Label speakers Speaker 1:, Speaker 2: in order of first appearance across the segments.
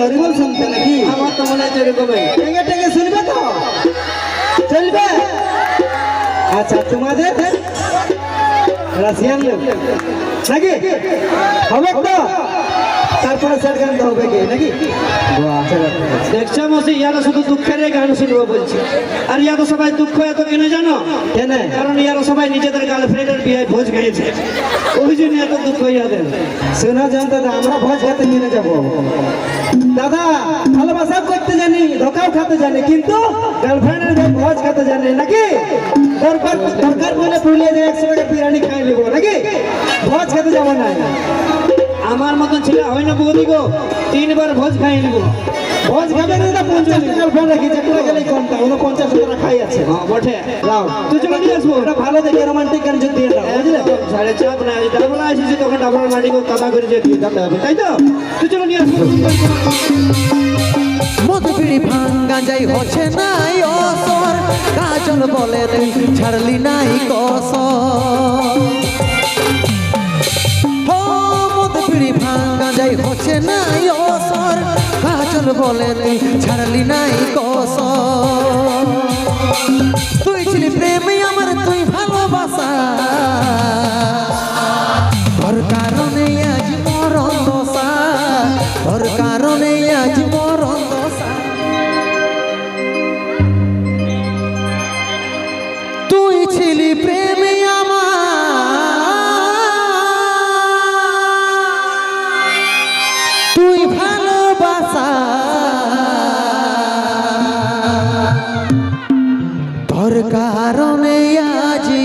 Speaker 1: হরিবল শুনতে নাকি?
Speaker 2: আমার তো মনে হচ্ছে এরকমই।
Speaker 1: টেঙ্গে টেঙ্গে শুনবে তো? চলবে আচ্ছা তোমাদের রাশিয়ান নাকি? হবে তো? তারপরে স্যার গান তো হবে কি নাকি।
Speaker 2: দেখছ ইয়ারা শুধু দুঃখের গান শুনব বলছে। আর সবাই দুঃখ এত কেন জানো?
Speaker 1: কেন?
Speaker 2: কারণ ইয়ারা সবাই নিজেদের গার্লফ্রেন্ডের বিয়ে ভোজ খেয়েছে। ওই জন্য এত দুঃখ ইয়াদের।
Speaker 1: শোনা যান দাদা আমরা ভোজ খেতে নিয়ে যাব। দাদা ভালোবাসা করতে জানি ধোকাও খেতে জানি কিন্তু গার্লফ্রেন্ডের ভোজ খেতে জানি নাকি? দরকার দরকার বলে পুরুলিয়া যে একশো টাকা বিরিয়ানি খাই নেব নাকি? ভোজ খেতে যাব না।
Speaker 2: আমার মতন ছিল হয় না বৌদি গো। তিনবার ভোজ খাই নিব।
Speaker 1: ভোজ খাবে না পঞ্চাশ গার্লফ্রেন্ড রাখি যেটা গেলেই কমটা। ওগুলো পঞ্চাশ টাকা খাই আছে।
Speaker 2: হ্যাঁ বটে।
Speaker 1: লাও
Speaker 2: তুই চলে নিয়ে আসব।
Speaker 1: ওটা ভালো দেখে রোমান্টিক গান যদি দিয়ে দাও বুঝলে?
Speaker 2: সাড়ে চাপ না ডাবলা আসিস তখন ডাবলা মাটিকে কাদা করে যে দিয়ে দিতে হবে। তাই তো? তুই চলো নিয়ে আসব।
Speaker 3: মধুপিড়ি ভাঙ্গা যাই হচ্ছে নাই অসর। কাজল বলে তুই ছাড়লি নাই কস নাই অসর কাজল বলে তুই ছাড়লি নাই কস তুই ছিলি প্রেমে আমার তুই ভালোবাসা। তোর কারণে আজি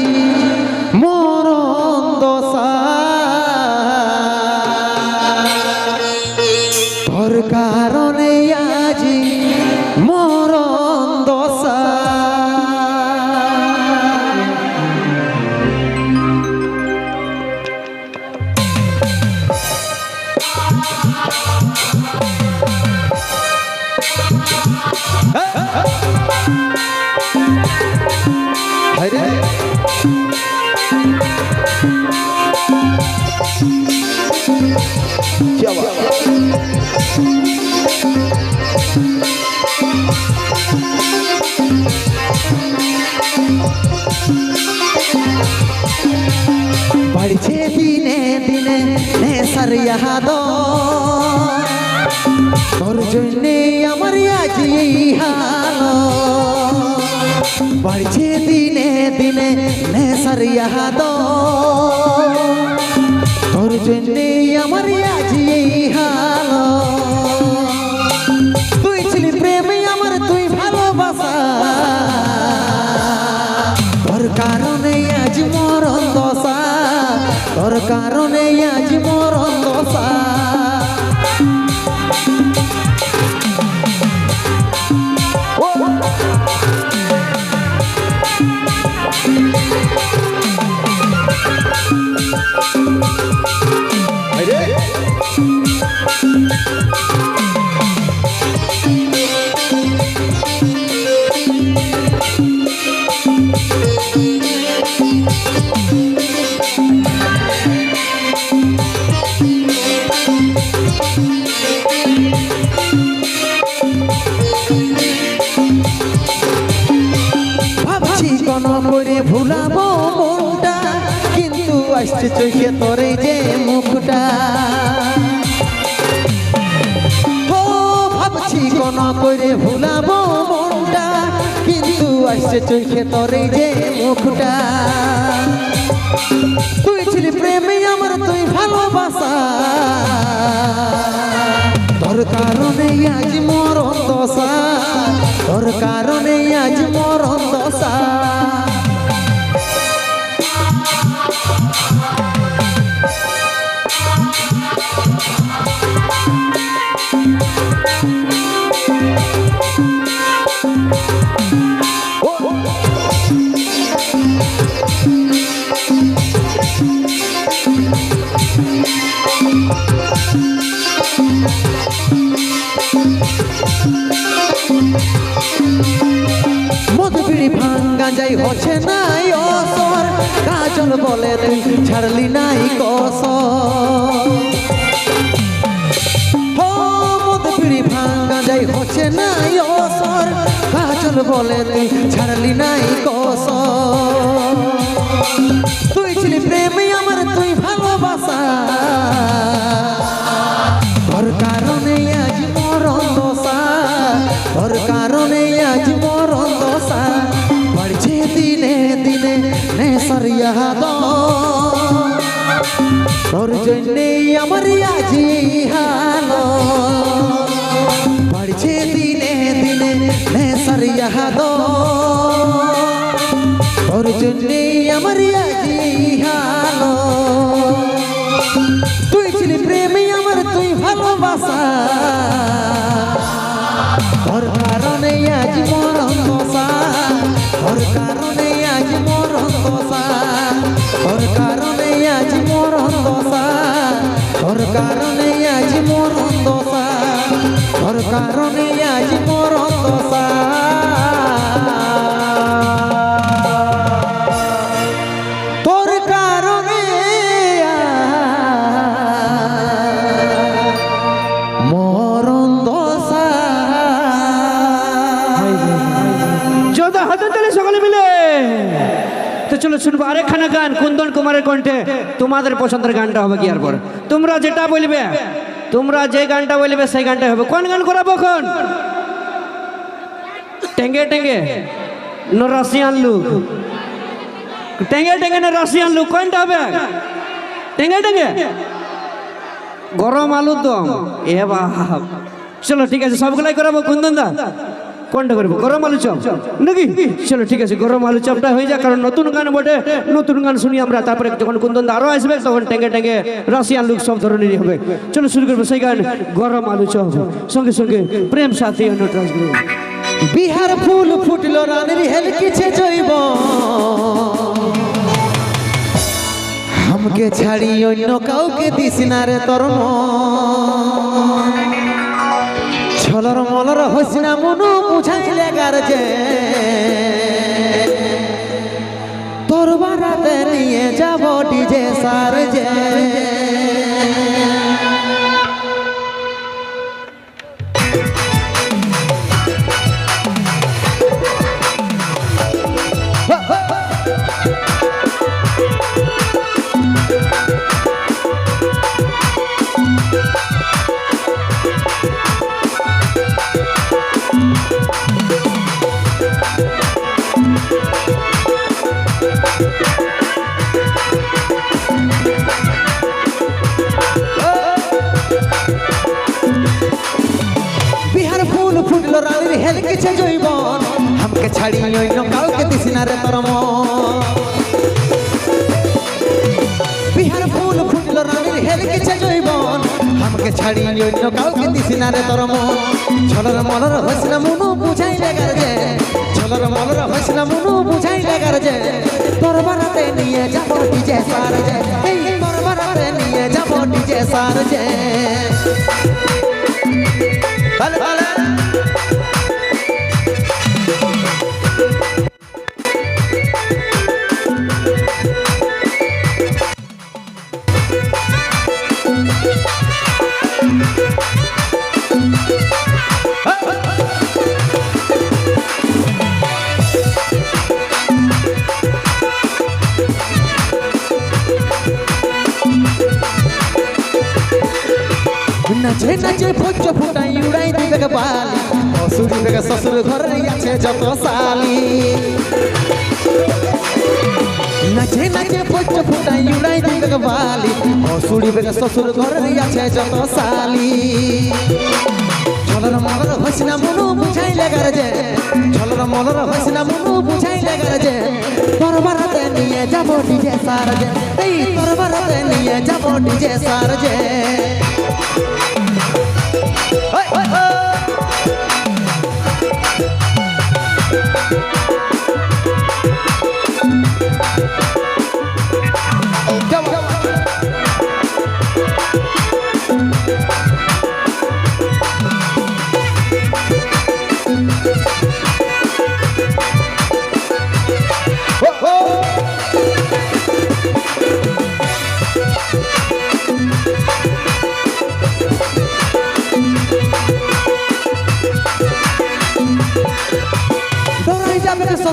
Speaker 3: তোর চোখে তোরে যে মুখটা। ও, ভাবছি কোন করে ভুলাবো মনটা, কিন্তু আসছে চোখে তোরে যে মুখটা। তুই ছিলি প্রেমে আমার তুই ভালোবাসা। তোর কারণে আজ মরণ দশা। তোর কারণে আজ মরণ দশা। মধুপিড়ি ভাঙ্গা যাই হচ্ছে কাজল বলে ছাড়লি নাই কস। বলে তুই ছাড়লি নাই কস। তুই ছিলি প্রেমে আমার তুই ভালোবাসা। জন্যে আমার আজি হাল তুই ছিলি প্রেমে আমার তুই ভালোবাসা তোর কারণে আজ মরণ দশা তোর কারণে আজ মরণ দশা তোর কারণে আজ মরণ দশা তোর কারণে আজ মরণ দশা তোর কারণে আজ মরণ
Speaker 2: সকলে মিলে। তো চলো শুনব, আরেকখানা গান, কুন্দন কুমারের কণ্ঠে। তোমাদের পছন্দের গানটা হবে কি পর তোমরা যেটা বলবে, তোমরা যে গানটা বলবে সেই গানটা হবে। কোন গান করাবো কোন টেঙ্গে টেঙ্গে। Russian look. টেঙ্গে টেঙ্গে না রাশিয়ান লুক। কোনটা হবে? টেঙ্গে টেঙ্গে। গরম আলুর দম। এ বাপ। চলো, ঠিক আছে, সবগুলাই করাবো, কুন্দন দা। কোনটা করব, গরম আলু চপ। নাকি? চলো, ঠিক আছে, গরম আলু চপটা হয়ে যায় কারণ নতুন গান বটে, নতুন গান শুনি আমরা, তারপরে যখন কুন্দন আরও আসবে, তখন ট্যাঙ্গে টেঙ্গে রাশিয়ান লুক সব ধরনেরই হবে। চলো, শুরু করব সেই গান, গরম আলু চপ। সঙ্গে সঙ্গে প্রেম সাথী অনুট্রাস
Speaker 3: বিহার ফুল ফুটলো, রানের হেল কিছে জৈব। আমাকে ছাড়ি অন্য কাউকে দিস না রে তোর মন ছলর মলর হসিনা মনু মনু বুঝাইলে গার যে। তোর বারাতে নিয়ে যাব ডিজে সার রানীর জৈবন। আমাকে ছাড়ি অন্য কাউকে দিস না রে তোর বিহার ফুল ফুটলো রানীর হেল কিছু জৈবন। আমাকে ছাড়ি অন্য কাউকে দিস না রে তোর ছলর মলর হইস মনু বুঝাই লাগার যে। ছলর মলর হইস মনু বুঝাই লাগার যে। তোর বারাতে নিয়ে যাব ডিজে সার যে এই তোর বারাতে নিয়ে যাব ডিজে সার যে নাচে নাচে ভোজ ফুটাই উড়াই দিবে বালি। দিবে শ্বশুর ঘরে আছে যত সালি নাচে নাচে ভোজ ফুটাই উড়াই দিবে বালি। অসুর দিবে শ্বশুর ঘরে আছে যত সালি ছলর মলর হইস না মনু বুঝাই লাগার যে। ছলর মলর হইস না মনু বুঝাই লাগার যে। তোর বারাতে নিয়ে যাব ডিজে সার যে এই তোর বারাতে নিয়ে যাব ডিজে সার যে Thank you.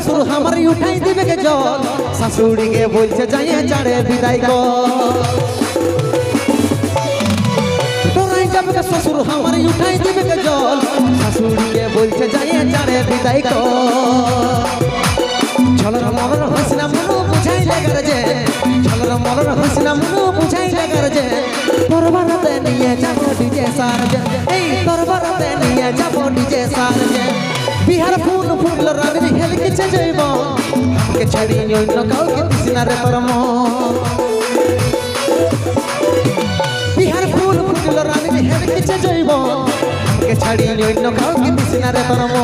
Speaker 3: শ্বশুর আমারই উঠাই দিবে কে জল। শাশুড়িকে বলছে যাইয়ে চাড়ে, বিদায় কর। শ্বশুর আমারই উঠাই দিবে কে জল। শাশুড়িকে বলছে যাইয়ে চাড়ে, বিদায় কর। আমাকে ছাড়ি অন্য কাউকে দিসিনা রে পরম। বিহার ফুল ফুল রাবির হেল কিছু যাইব আমাকে ছাড়ি অন্য কাউকে দিসিনা রে পরম।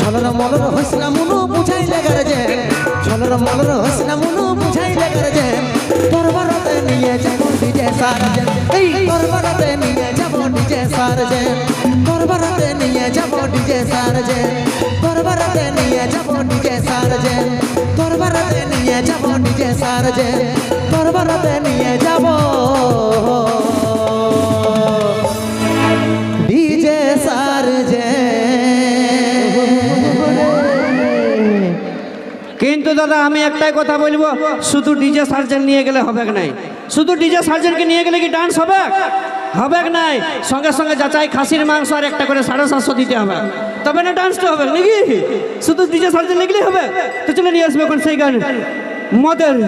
Speaker 3: ছলর মলর হসনা মনু, বুঝাই লাগার যে। ছলর মলর হসনা মনু, বুঝাই লাগার যে। দরবারতে নিয়ে যাব ডিজে সারজে এই দরবারতে নিয়ে যাব ডিজে সারজে দরবারতে ডিজে সারজে দরবারতে নিয়ে যাব। ডিজে সারজে
Speaker 2: কিন্তু দাদা, আমি একটাই কথা বলব, শুধু ডিজে সার্জেন নিয়ে গেলে হবে নাই? শুধু ডিজে সার্জেনকে নিয়ে গেলে কি ডান্স হবে? হবে নাই? সঙ্গে সঙ্গে যাচাই খাসির মাংস আর একটা করে সাড়ে সাতশো দিতে হবে। তবে না ডান্সটা হবে নাকি? শুধু ডিজে সার্জেন লিখলে হবে? তো চলে নিয়ে আসবে এখন সেই গান। મદન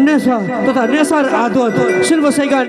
Speaker 2: નેસર તથા નેસર આધોત શિલ્પ સૈગાન